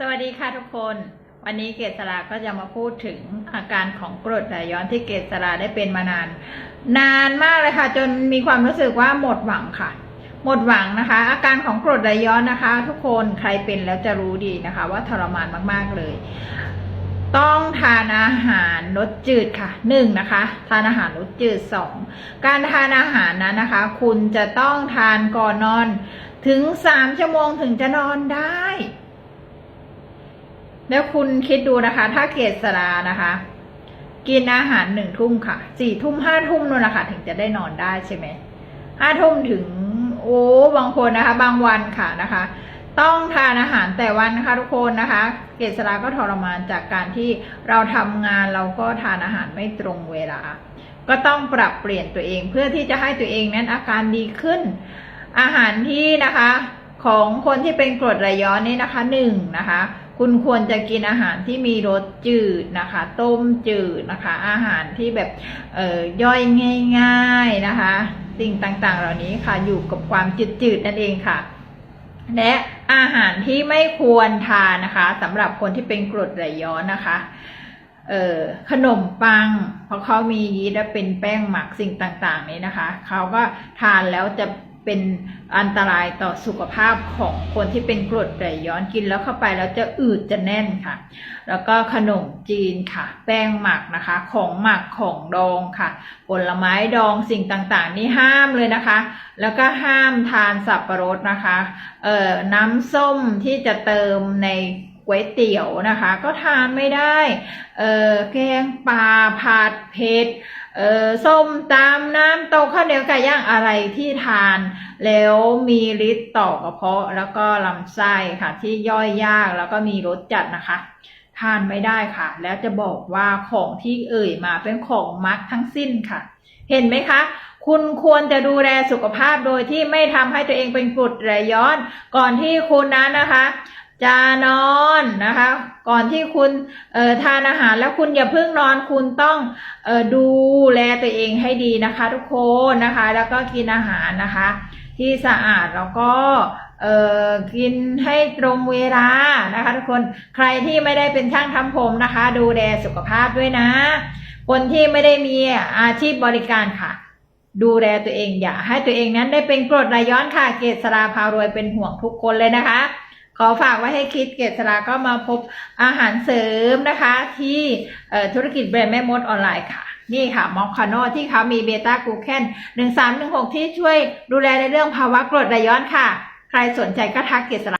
สวัสดีค่ะทุกคน วันนี้เกษราก็จะมาพูดถึงอาการของกรดไหลย้อนที่เกษราได้เป็นมานาน นานมากเลยค่ะ จนมีความรู้สึกว่าหมดหวังค่ะ หมดหวังนะคะ อาการของกรดไหลย้อนนะคะ ทุกคนใครเป็นแล้วจะรู้ดีนะคะ ว่าทรมานมากๆเลย ต้องทานอาหารลดจืดค่ะหนึ่งนะคะ ทานอาหารลดจืดสองการทานอาหารนั้นนะคะ คุณจะต้องทานก่อนนอน ถึงสามชั่วโมงถึงจะนอนได้ แล้วคุณคิดดูนะคะ ถ้าเกษรานะคะ กินอาหารหนึ่งทุ่มค่ะสี่ทุ่มห้าทุ่มนู่นนะคะถึงจะได้นอนได้ใช่ไหมห้าทุ่มถึง โอ้บางคนนะคะ บางวันค่ะนะคะ ต้องทานอาหารแต่วันนะคะ ทุกคนนะคะ เกษราก็ทรมานจากการที่เราทำงานเราก็ทานอาหารไม่ตรงเวลา ก็ต้องปรับเปลี่ยนตัวเอง เพื่อที่จะให้ตัวเองนั้นอาการดีขึ้น อาหารที่นะคะ ของคนที่เป็นกรดไหลย้อนนี่นะคะหนึ่งนะคะ คุณควรจะกินอาหารที่มีรสจืดนะคะ ต้มจืดนะคะ อาหารที่แบบเอ่อย่อยง่าย ๆนะคะ สิ่งต่างๆ เหล่านี้ค่ะอยู่กับความจืดๆนั่นเองค่ะ และอาหารที่ไม่ควรทานนะคะสำหรับคนที่เป็นกรดไหลย้อนนะคะเอ่อขนมปัง เพราะเขามียีสต์และเป็นแป้งหมักสิ่งต่างๆ นี้นะคะ เขาก็ทานแล้วจะ เป็นอันตรายต่อสุขภาพของคนที่เป็นกรดไหลย้อนกินแล้วเข้าไปแล้วจะอืดจะแน่นค่ะ แล้วก็ขนมจีนค่ะ แป้งหมักนะคะ ของหมักของดองค่ะ ผลไม้ดองสิ่งต่างๆ นี่ห้ามเลยนะคะ แล้วก็ห้ามทานสับปะรดนะคะ เอ่อน้ำส้มที่จะเติมใน ก๋วยเตี๋ยวนะคะ ก็ทานไม่ได้เออแกงปลาผัดเผ็ดเออส้มตำน้ำตกข้าวเหนียวไก่ย่างอะไรที่ทาน แล้วมีฤทธิ์ต่อกระเพาะแล้วก็ลำไส้ค่ะ ที่ย่อยยากแล้วก็มีรสจัดนะคะ ทานไม่ได้ค่ะ แล้วจะบอกว่าของที่เอ่ยมาเป็นของมักทั้งสิ้นค่ะ เห็นไหมคะคุณควรจะดูแลสุขภาพโดยที่ไม่ทำให้ตัวเองเป็นกรดไหลย้อน ก่อนที่คุณนั้นนะคะ จะนอนนะคะ ก่อนที่คุณทานอาหารแล้วคุณอย่าเพิ่งนอนคุณต้องออดูแลตัวเองให้ดีนะคะ ทุกคนนะคะ แล้วก็กินอาหารนะคะ ที่สะอาดแล้วก็กินให้ตรงเวลานะคะ ทุกคนใครที่ไม่ได้เป็นช่างทำผมนะคะ ดูแลสุขภาพด้วยนะ คนที่ไม่ได้มีอาชีพบริการค่ะ ดูแลตัวเองอย่าให้ตัวเองนั้นได้เป็นกรดไหลย้อนค่ะ เกษราพารวยเป็นห่วงทุกคนเลยนะคะ ขอฝากไว้ให้คิดเกษราก็มาพบอาหารเสริมนะคะ ที่ธุรกิจแบรนด์แม่มดออนไลน์ค่ะ นี่ค่ะมอคคาโนที่เขามีเบต้ากูแคนหนึ่งสามหนึ่งหกที่ช่วยดูแลในเรื่องภาวะกรดไหลย้อนค่ะ ใครสนใจก็ทักเกษรา